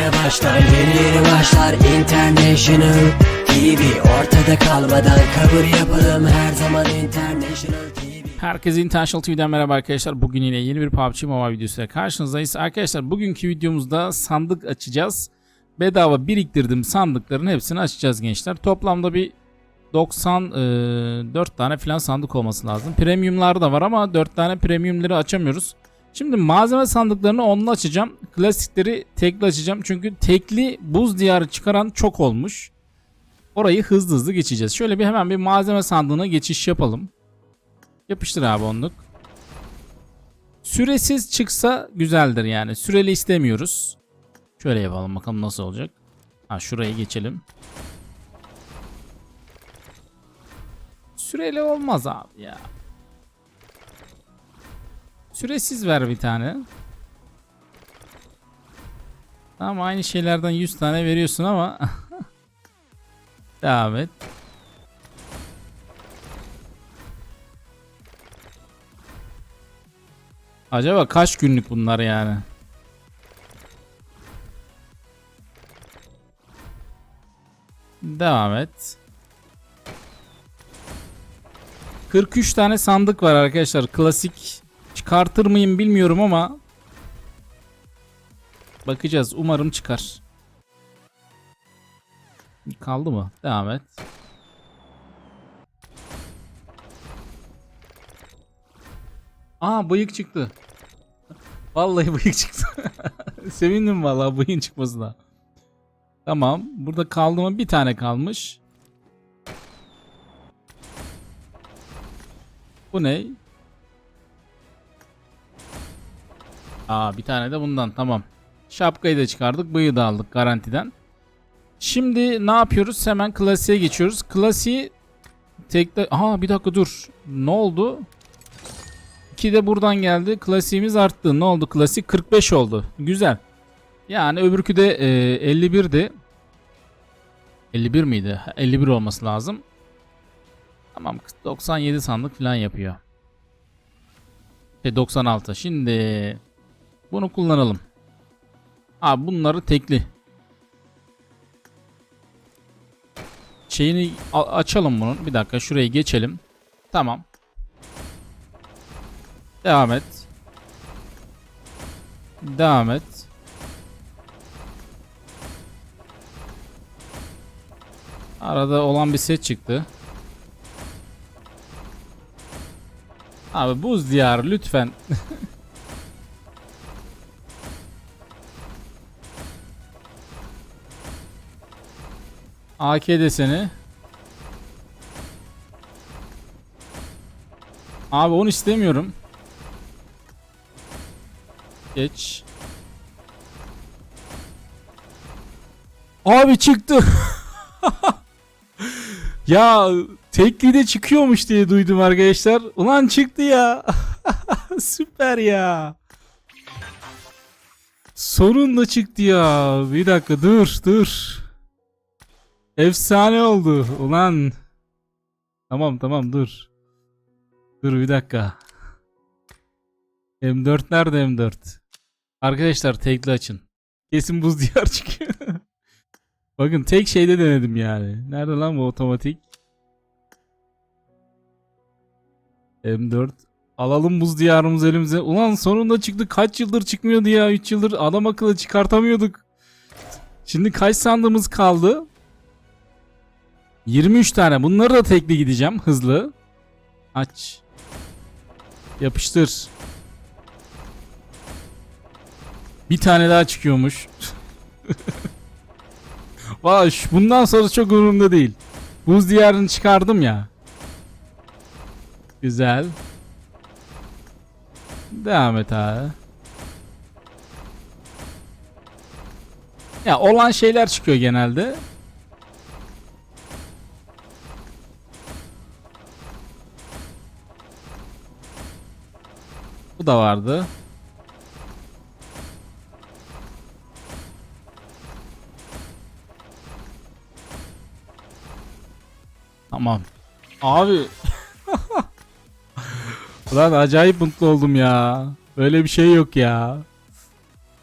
yeni başlar Yeni yeni başlar International TV Ortada kalmadan kabul yapalım Her zaman International TV Herkese International TV'den merhaba arkadaşlar. Bugün yine yeni bir PUBG Mobile videosuyla karşınızdayız. Arkadaşlar bugünkü videomuzda sandık açacağız. Bedava biriktirdim sandıkların hepsini açacağız gençler. Toplamda bir 94 tane falan sandık olması lazım. Premiumlar da var ama 4 tane premiumları açamıyoruz. Şimdi malzeme sandıklarını onunla açacağım. Klasikleri tekli açacağım. Çünkü tekli buz diyarı çıkaran çok olmuş. Orayı hızlı hızlı geçeceğiz. Şöyle bir hemen bir malzeme sandığına geçiş yapalım. Yapıştır abi onluk. Süresiz çıksa güzeldir yani. Süreli istemiyoruz. Şöyle yapalım bakalım nasıl olacak. Ha şuraya geçelim. Süreli olmaz abi ya. Süresiz ver bir tane. Tamam aynı şeylerden 100 tane veriyorsun ama. Devam et. Acaba kaç günlük bunlar yani? Devam et. 43 tane sandık var arkadaşlar. Klasik çıkartır mıyım bilmiyorum ama bakacağız. Umarım çıkar. Kaldı mı? Devam et. Aa bıyık çıktı. Vallahi bıyık çıktı. Sevindim vallahi bıyığın çıkmasına. Tamam. Burada kaldı mı? Bir tane kalmış. Bu ne? Aa bir tane de bundan. Tamam. Şapkayı da çıkardık. Bıyığı da aldık garantiden. Şimdi ne yapıyoruz? Hemen klasiğe geçiyoruz. Klasiği tekte... Aha bir dakika dur. Ne oldu? 2 de buradan geldi. Klasiğimiz arttı. Ne oldu? Klasik 45 oldu. Güzel. Yani öbürkü de e, 51'di. 51 miydi? Ha, 51 olması lazım. Tamam 97 sandık falan yapıyor. Şey 96. Şimdi bunu kullanalım. Abi bunları tekli. Şeyini açalım bunun. Bir dakika şurayı geçelim. Tamam. Devam et. Devam et. Arada olan bir set çıktı. Abi buz diyarı lütfen. AK deseni. Abi onu istemiyorum. Geç. Abi çıktı. ya tekli de çıkıyormuş diye duydum arkadaşlar. Ulan çıktı ya. Süper ya. Sonunda çıktı ya. Bir dakika dur dur. Efsane oldu. Ulan. Tamam tamam dur. Dur bir dakika. M4 nerede M4? Arkadaşlar tekli açın. Kesin buz diyar çıkıyor. Bakın tek şeyde denedim yani. Nerede lan bu otomatik? M4. Alalım buz diyarımızı elimize. Ulan sonunda çıktı. Kaç yıldır çıkmıyordu ya? 3 yıldır adam akıllı çıkartamıyorduk. Şimdi kaç sandığımız kaldı? 23 tane. Bunları da tekli gideceğim hızlı. Aç. Yapıştır. Bir tane daha çıkıyormuş. Vay şu- bundan sonra çok umurumda değil. Buz diyarını çıkardım ya. Güzel. Devam et abi. Ya olan şeyler çıkıyor genelde. Bu da vardı. Tamam. Abi. Ulan acayip mutlu oldum ya. Böyle bir şey yok ya.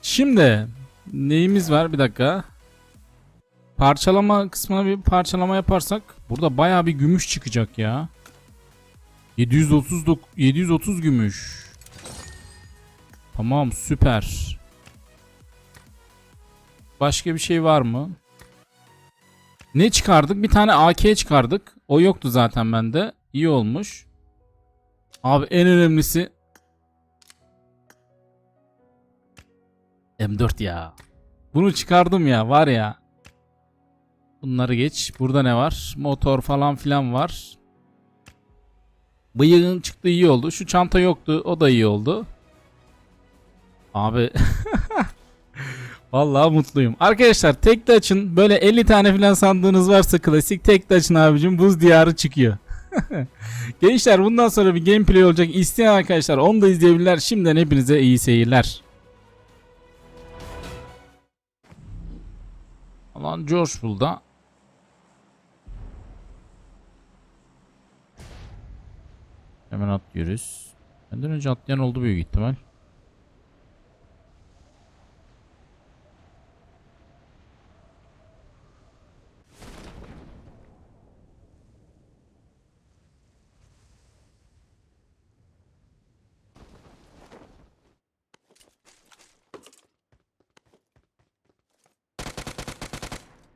Şimdi neyimiz var bir dakika. Parçalama kısmına bir parçalama yaparsak burada bayağı bir gümüş çıkacak ya. 730 730 gümüş. Tamam süper. Başka bir şey var mı? Ne çıkardık? Bir tane AK çıkardık. O yoktu zaten bende. İyi olmuş. Abi en önemlisi M4 ya. Bunu çıkardım ya var ya. Bunları geç. Burada ne var? Motor falan filan var. Bıyığın çıktı iyi oldu. Şu çanta yoktu. O da iyi oldu. Abi Vallahi mutluyum. Arkadaşlar tek de açın. Böyle 50 tane falan sandığınız varsa klasik tek de açın abicim. Buz diyarı çıkıyor. Gençler bundan sonra bir gameplay olacak. İsteyen arkadaşlar onu da izleyebilirler. Şimdiden hepinize iyi seyirler. Alan George burada. Hemen atlıyoruz. Benden önce atlayan oldu büyük ihtimal.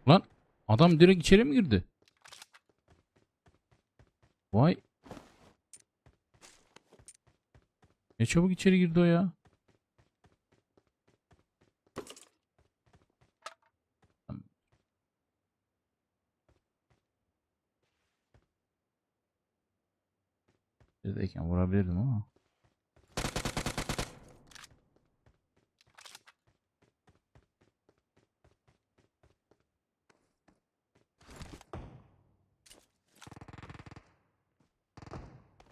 Lan adam direkt içeri mi girdi? Vay. Ne çabuk içeri girdi o ya. Neredeyken vurabilirdim ama.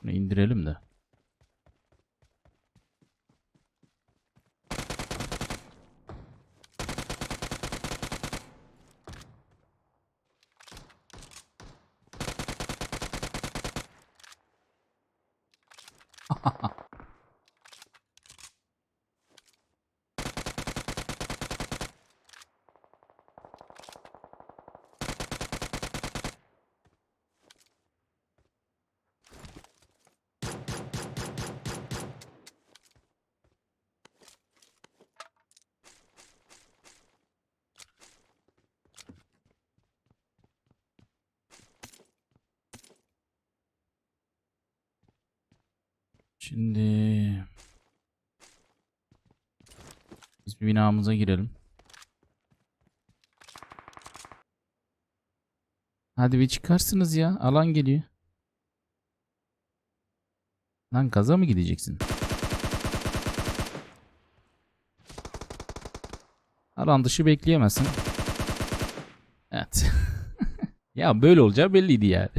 Bunu indirelim de. Şimdi biz bir binamıza girelim. Hadi bir çıkarsınız ya. Alan geliyor. Lan gaza mı gideceksin? Alan dışı bekleyemezsin. Evet. ya böyle olacağı belliydi yani.